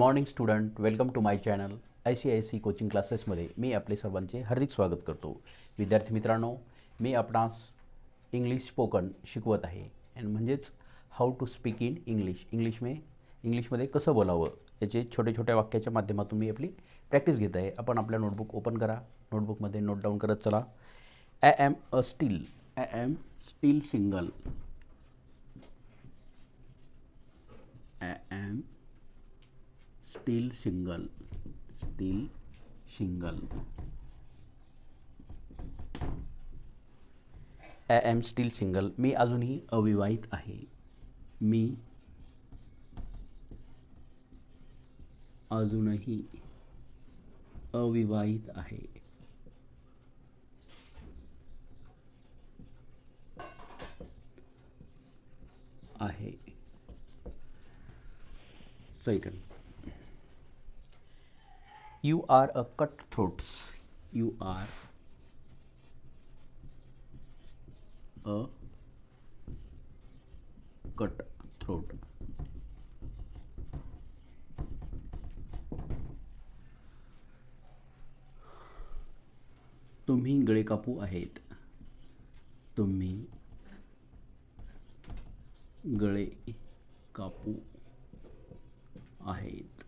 Morning student welcome to my channel I C I C coaching क्लासेसमध्ये मी आपले सर्वांचे हार्दिक स्वागत करतो. विद्यार्थी मित्रांनो मी आपणास इंग्लिश स्पोकन शिकवत आहे. अँड म्हणजेच how to speak in English English मे इंग्लिशमध्ये कसं बोलावं याचे छोट्या छोट्या वाक्याच्या माध्यमातून मी आपली प्रॅक्टिस घेत आहे. आपण आपल्या नोटबुक ओपन करा. नोटबुकमध्ये नोट डाऊन करत चला. I am a still I am still single still single still single I am still single मी अजूनही अविवाहित आहे. मी अजूनही अविवाहित आहे. आहे. Second you are a cut throats you are a cut throat. तुम्ही गळे कापू आहेत. तुम्ही गळे कापू आहेत.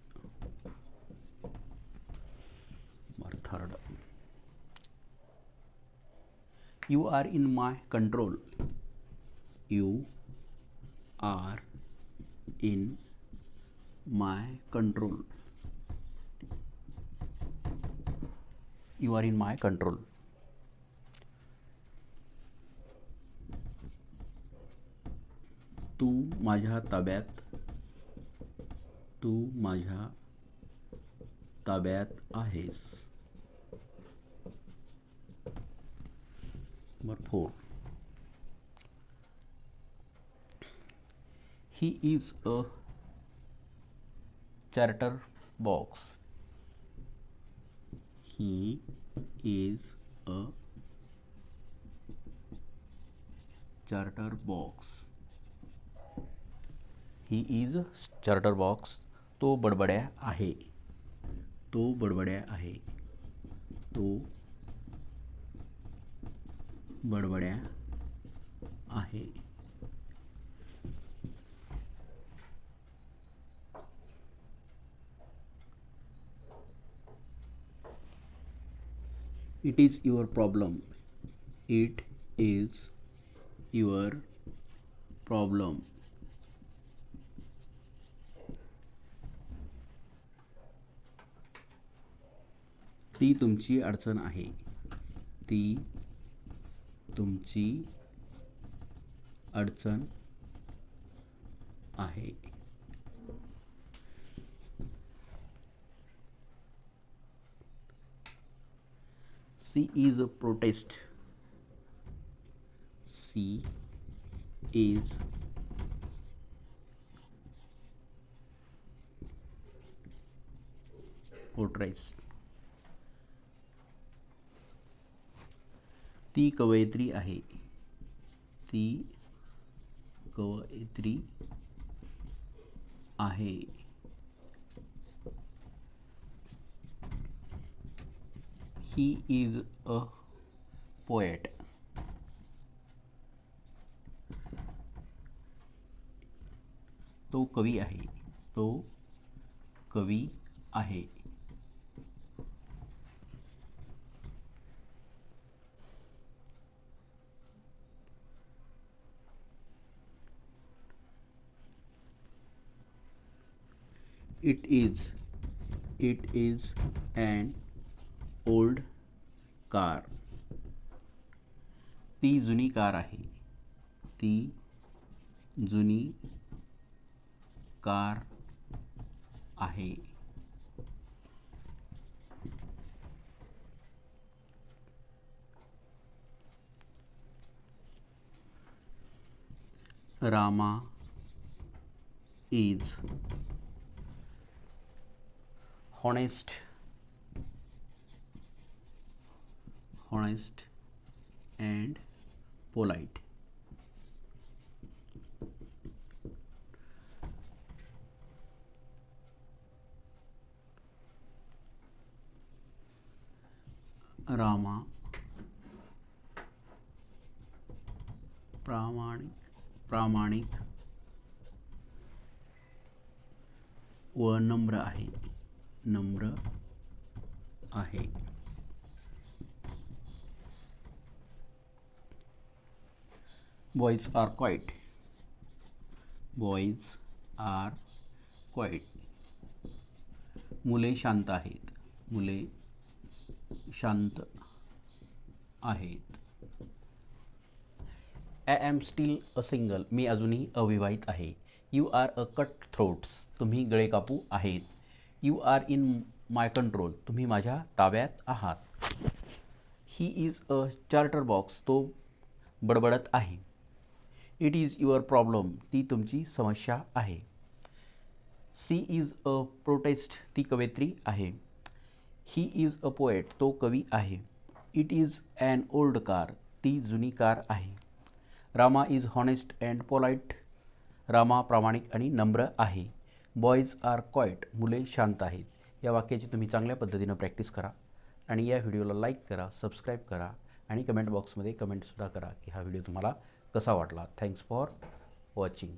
You are in my control you are in my control you are in my control तू माझ्या ताब्यात तू माझ्या ताब्यात आहेस. Number four he is a chatterbox he is a chatterbox he is chatterbox तो बडबड्या आहे. तो बडबड्या आहे. तो बडबड्या आहे. It is your problem it is your problem ती तुमची अडचण आहे. ती तुमची अडचण आहे. She is a poetess she is poetess ती कवयित्री आहे. ती कवयित्री आहे. ही इज अ पोएट तो कवी आहे. तो कवी आहे. It is. It is an old car. ती जुनी कार आहे. ती जुनी कार आहे. Rama is honest. Honest and polite. Rama. Pramanik. Pramanik. व नम्र नम्र आहे. Boys are quiet boys are quiet मुले शांत आहेत. मुले शांत आहेत. I am still a single मी अजूनही अविवाहित आहे. You are a cut throats तुम्ही गळे कापू आहेत. You are in my control तुम्ही माझ्या ताब्यात आहात. He is a charter box तो बडबडत आहे. इट इज युअर प्रॉब्लेम ती तुमची समस्या आहे. सी इज अ प्रोटेस्ट ती कवयित्री आहे. ही इज अ पोएट तो कवी आहे. It is an old car ती जुनी कार आहे. Rama is honest and polite Rama प्रामाणिक आणि नम्र आहे. बॉईज आर क्वाईट मुले शांत आहेत. या वाक्याची तुम्ही चांगल्या पद्धतीनं प्रॅक्टिस करा आणि या व्हिडिओला लाईक करा सबस्क्राईब करा आणि कमेंट बॉक्समध्ये कमेंटसुद्धा करा की हा व्हिडिओ तुम्हाला कसा वाटला. Thanks for watching.